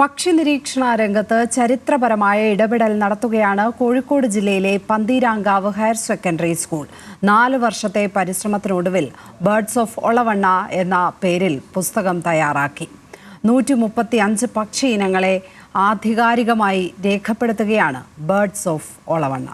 പക്ഷി നിരീക്ഷണ രംഗത്ത് ചരിത്രപരമായ ഇടപെടൽ നടത്തുകയാണ് കോഴിക്കോട് ജില്ലയിലെ പന്തീരാങ്കാവ് ഹയർ സെക്കൻഡറി സ്കൂൾ. നാല് വർഷത്തെ പരിശ്രമത്തിനൊടുവിൽ ബേർഡ്സ് ഓഫ് ഒളവണ്ണ എന്ന പേരിൽ പുസ്തകം തയ്യാറാക്കി. നൂറ്റി മുപ്പത്തി അഞ്ച് പക്ഷി ഇനങ്ങളെ ആധികാരികമായി രേഖപ്പെടുത്തുകയാണ് ബേർഡ്സ് ഓഫ് ഒളവണ്ണ.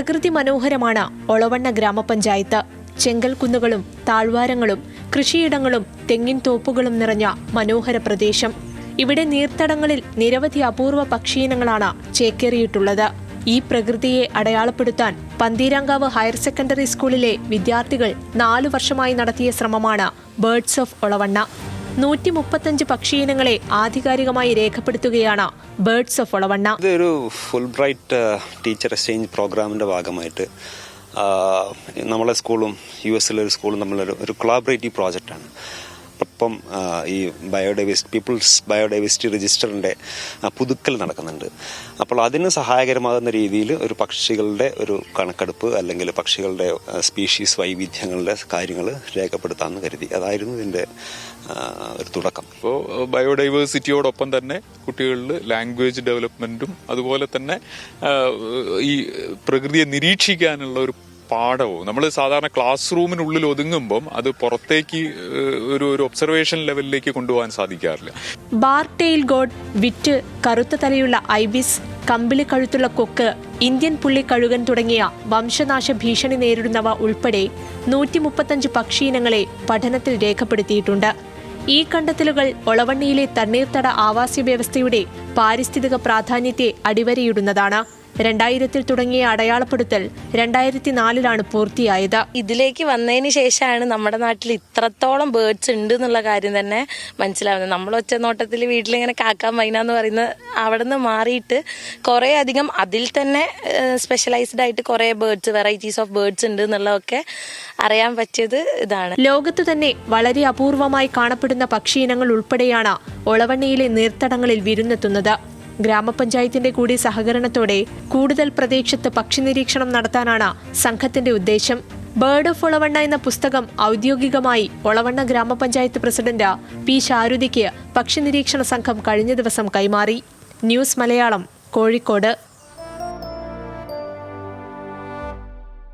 പ്രകൃതി മനോഹരമാണ് ഒളവണ്ണ ഗ്രാമപഞ്ചായത്ത്. ചെങ്കൽ കുന്നുകളും താഴ്വാരങ്ങളും കൃഷിയിടങ്ങളും തെങ്ങിൻ തോപ്പുകളും നിറഞ്ഞ മനോഹര പ്രദേശം. ഇവിടെ നീർത്തടങ്ങളിൽ നിരവധി അപൂർവ പക്ഷിയിനങ്ങളാണ് ചേക്കേറിയിട്ടുള്ളത്. ഈ പ്രകൃതിയെ അടയാളപ്പെടുത്താൻ പന്തീരാങ്കാവ് ഹയർ സെക്കൻഡറി സ്കൂളിലെ വിദ്യാർത്ഥികൾ നാലു വർഷമായി നടത്തിയ ശ്രമമാണ് ബേർഡ്സ് ഓഫ് ഒളവണ്ണ. നൂറ്റി മുപ്പത്തഞ്ച് പക്ഷിയിനങ്ങളെ ആധികാരികമായി രേഖപ്പെടുത്തുകയാണ് ബേർഡ്സ് ഓഫ് ഒളവണ്ണ. ഇതൊരു ഫുൾ ബ്രൈറ്റ് ടീച്ചർ എക്സ്ചേഞ്ച് പ്രോഗ്രാമിന്റെ ഭാഗമായിട്ട് നമ്മളെ സ്കൂളും യു എസിലെ ഒരു സ്കൂളും തമ്മിലൊരു ഒരു കൊളാബറേറ്റീവ് പ്രോജക്റ്റാണ് ഒപ്പം ആ, ഈ ബയോഡൈവേഴ്സിറ്റി പീപ്പിൾസ് ബയോഡൈവേഴ്സിറ്റി രജിസ്റ്ററിന്റെ പുതുക്കൽ നടക്കുന്നുണ്ട്. അപ്പോൾ അതിന് സഹായകരമാകുന്ന രീതിയിൽ ഒരു പക്ഷികളുടെ ഒരു കണക്കെടുപ്പ് അല്ലെങ്കിൽ പക്ഷികളുടെ സ്പീഷീസ് വൈവിധ്യങ്ങളുടെ കാര്യങ്ങൾ രേഖപ്പെടുത്താമെന്ന് കരുതി. അതായിരുന്നു ഇതിന്റെ ആ, ഒരു തുടക്കം. അപ്പോൾ ബയോഡൈവേഴ്സിറ്റിയോടൊപ്പം തന്നെ കുട്ടികളിൽ ലാംഗ്വേജ് ഡെവലപ്മെന്റും അതുപോലെ തന്നെ ഈ പ്രകൃതിയെ നിരീക്ഷിക്കാനുള്ള ഒരു പാഠവും. നമ്മൾ സാധാരണ ക്ലാസ് റൂമിനുള്ളിൽ ഒതുങ്ങുമ്പം അത് പുറത്തേക്ക് ഒരു ഒരു ഒബ്സർവേഷൻ ലെവലിലേക്ക് കൊണ്ടുപോകാൻ സാധിക്കാറില്ല. ബാർ ടെയിൽ ഗോഡ് വിറ്റ് കറുത്ത തലയുള്ള ഐബിസ് കമ്പിളി കഴുത്തുള്ള കൊക്ക് ഇന്ത്യൻ പുള്ളിക്കഴുകൻ തുടങ്ങിയ വംശനാശ ഭീഷണി നേരിടുന്നവ ഉൾപ്പെടെ നൂറ്റി മുപ്പത്തഞ്ച് പക്ഷിയിനങ്ങളെ പഠനത്തിൽ രേഖപ്പെടുത്തിയിട്ടുണ്ട്. ഈ കണ്ടെത്തലുകൾ ഒളവണ്ണിയിലെ തണ്ണീർത്തട ആവാസ വ്യവസ്ഥയുടെ പാരിസ്ഥിതിക പ്രാധാന്യത്തെ അടിവരയിടുന്നതാണ് രണ്ടായിരത്തിൽ തുടങ്ങിയ അടയാളപ്പെടുത്തൽ രണ്ടായിരത്തി നാലിലാണ് പൂർത്തിയായത്. ഇതിലേക്ക് വന്നതിന് ശേഷമാണ് നമ്മുടെ നാട്ടിൽ ഇത്രത്തോളം ബേർഡ്സ് ഉണ്ട് എന്നുള്ള കാര്യം തന്നെ മനസ്സിലാവുന്നത്. നമ്മൾ ഒറ്റ നോട്ടത്തിൽ വീട്ടിലിങ്ങനെ കാക്കാൻ മൈന എന്ന് പറയുന്ന അവിടെ നിന്ന് മാറിയിട്ട് കുറേ അധികം അതിൽ തന്നെ സ്പെഷ്യലൈസ്ഡ് ആയിട്ട് കുറേ ബേർഡ്സ് വെറൈറ്റീസ് ഓഫ് ബേർഡ്സ് ഉണ്ട് എന്നുള്ളതൊക്കെ അറിയാൻ പറ്റിയത് ഇതാണ്. ലോകത്ത് തന്നെ വളരെ അപൂർവമായി കാണപ്പെടുന്ന പക്ഷിയിനങ്ങൾ ഉൾപ്പെടെയാണ് ഒളവണ്ണയിലെ നീർത്തടങ്ങളിൽ വിരുന്നെത്തുന്നത്. ഗ്രാമപഞ്ചായത്തിന്റെ കൂടി സഹകരണത്തോടെ കൂടുതൽ പ്രദേശത്ത് പക്ഷി നിരീക്ഷണം നടത്താനാണ് സംഘത്തിന്റെ ഉദ്ദേശം. ബേർഡ് ഓഫ് ഒളവണ്ണ എന്ന പുസ്തകം ഔദ്യോഗികമായി ഒളവണ്ണ ഗ്രാമപഞ്ചായത്ത് പ്രസിഡന്റ് പി ശാരുതിക്ക് പക്ഷി നിരീക്ഷണ സംഘം കഴിഞ്ഞ ദിവസം കൈമാറി. ന്യൂസ് മലയാളം കോഴിക്കോട്.